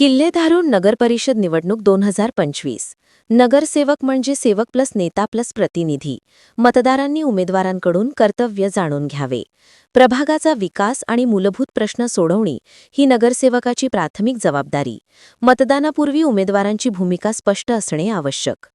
किल्लेधारून नगरपरिषद निवडणूक दोन हजार पंचवीस. नगरसेवक म्हणजे सेवक प्लस नेता प्लस प्रतिनिधी. मतदारांनी उमेदवारांकडून कर्तव्य जाणून घ्यावे. प्रभागाचा विकास आणि मूलभूत प्रश्न सोडवणी ही नगरसेवकाची प्राथमिक जबाबदारी. मतदानापूर्वी उमेदवारांची भूमिका स्पष्ट असणे आवश्यक.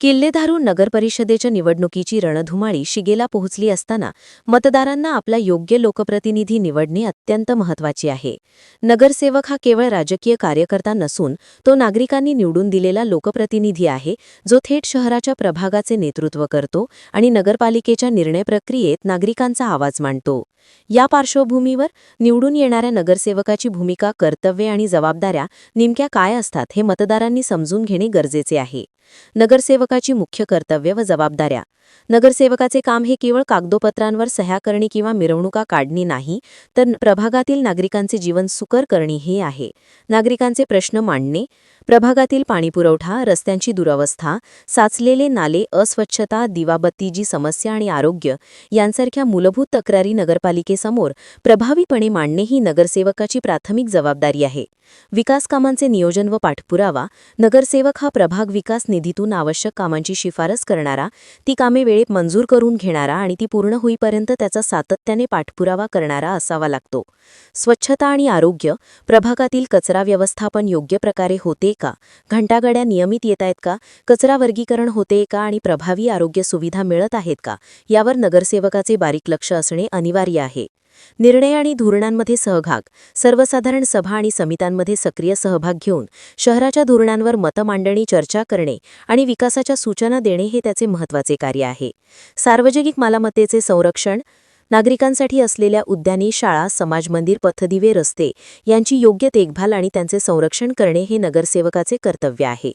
किल्लेधारू नगरपरिषदेच्या निवडणुकीची रणधुमाळी शिगेला पोहोचली असताना मतदारांना आपला योग्य लोकप्रतिनिधी निवडणे अत्यंत महत्वाची आहे. नगरसेवक हा केवळ राजकीय कार्यकर्ता नसून तो नागरिकांनी निवडून दिलेला लोकप्रतिनिधी आहे जो थेट शहराच्या प्रभागाचे नेतृत्व करतो आणि नगरपालिकेच्या निर्णय प्रक्रियेत नागरिकांचा आवाज मांडतो. या पार्श्वभूमीवर निवडून येणाऱ्या नगरसेवकाची भूमिका कर्तव्ये आणि जबाबदाऱ्या नेमक्या काय असतात हे मतदारांनी समजून घेणे गरजेचे आहे. नगरसेवकाची मुख्य कर्तव्य व जबाबदाऱ्या. नगरसेवकाचे काम हे केवळ कागदोपत्रांवर सह्या करणे किंवा मिरवणुका काढणे नाही तर प्रभागातील नागरिकांचे जीवन सुकर करणे हे आहे. नागरिकांचे प्रश्न मांडणे प्रभागातील पाणीपुरवठा रस्त्यांची दुरवस्था साचलेले नाले अस्वच्छता दिवाबत्तीची समस्या आणि आरोग्य यांसारख्या मूलभूत तक्रारी नगरपालिकेसमोर प्रभावीपणे मांडणे ही नगरसेवकाची प्राथमिक जबाबदारी आहे. विकास कामांचे नियोजन व पाठपुरावा नगरसेवक हा प्रभाग विकास निधीतून आवश्यक कामांची शिफारस करणारा ती कामे वेळेत मंजूर करून घेणारा आणि ती पूर्ण होईपर्यंत त्याचा सातत्याने पाठपुरावा करणारा असावा लागतो. स्वच्छता आणि आरोग्य प्रभागातील कचरा व्यवस्थापन योग्य प्रकारे होते का? घंटागाड्या नियमित येत आहेत का? कचरा वर्गीकरण होते का आणि प्रभावी आरोग्य सुविधा मिळत आहेत का? यावर नगरसेवकाचे बारीक लक्ष असणे अनिवार्य आहे. निर्णय आणि धोरणांमध्ये सहभाग. सर्वसाधारण सभा आणि समित्यांमध्ये सक्रिय सहभाग घेऊन शहराच्या धोरणांवर मतमांडणी चर्चा करणे आणि विकासाच्या सूचना देणे हे त्याचे महत्त्वाचे कार्य आहे. सार्वजनिक मालमत्तेचे संरक्षण नागरिकांसाठी असलेल्या उद्याने शाळा समाजमंदिर पथदिवे रस्ते यांची योग्य देखभाल आणि त्यांचे संरक्षण करणे हे नगरसेवकाचे कर्तव्य आहे.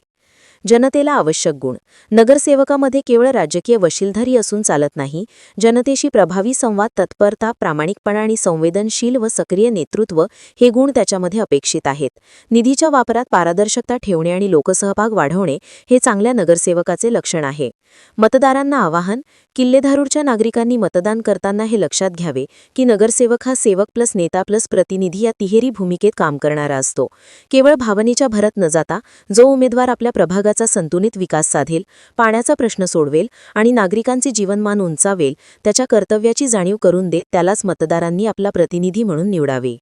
जनतेला आवश्यक गुण. नगरसेवकामध्ये केवळ राजकीय वशीलधारी असून चालत नाही जनतेशी प्रभावी संवाद तत्परता प्रामाणिकपणा आणि संवेदनशील व सक्रिय नेतृत्व हे गुण त्याच्यामध्ये अपेक्षित आहेत. निधीच्या वापरात पारदर्शकता ठेवणे आणि लोकसहभाग वाढवणे हे चांगल्या नगरसेवकाचे लक्षण आहे. मतदारांना आवाहन किल्लेधारूरच्या नागरिकांनी मतदान करताना हे लक्षात घ्यावे की नगरसेवक हा सेवक प्लस नेता प्लस प्रतिनिधी या तिहेरी भूमिकेत काम करणारा असतो. केवळ भावनेच्या भरत न जाता जो उमेदवार आपल्या प्रभागाचा संतुलित विकास साधेल पाण्याचा प्रश्न सोडवेल आणि नागरिकांचे जीवनमान उंचावेल त्याच्या कर्तव्याची जाणीव करून देत त्यालाच मतदारांनी आपला प्रतिनिधी म्हणून निवडावे.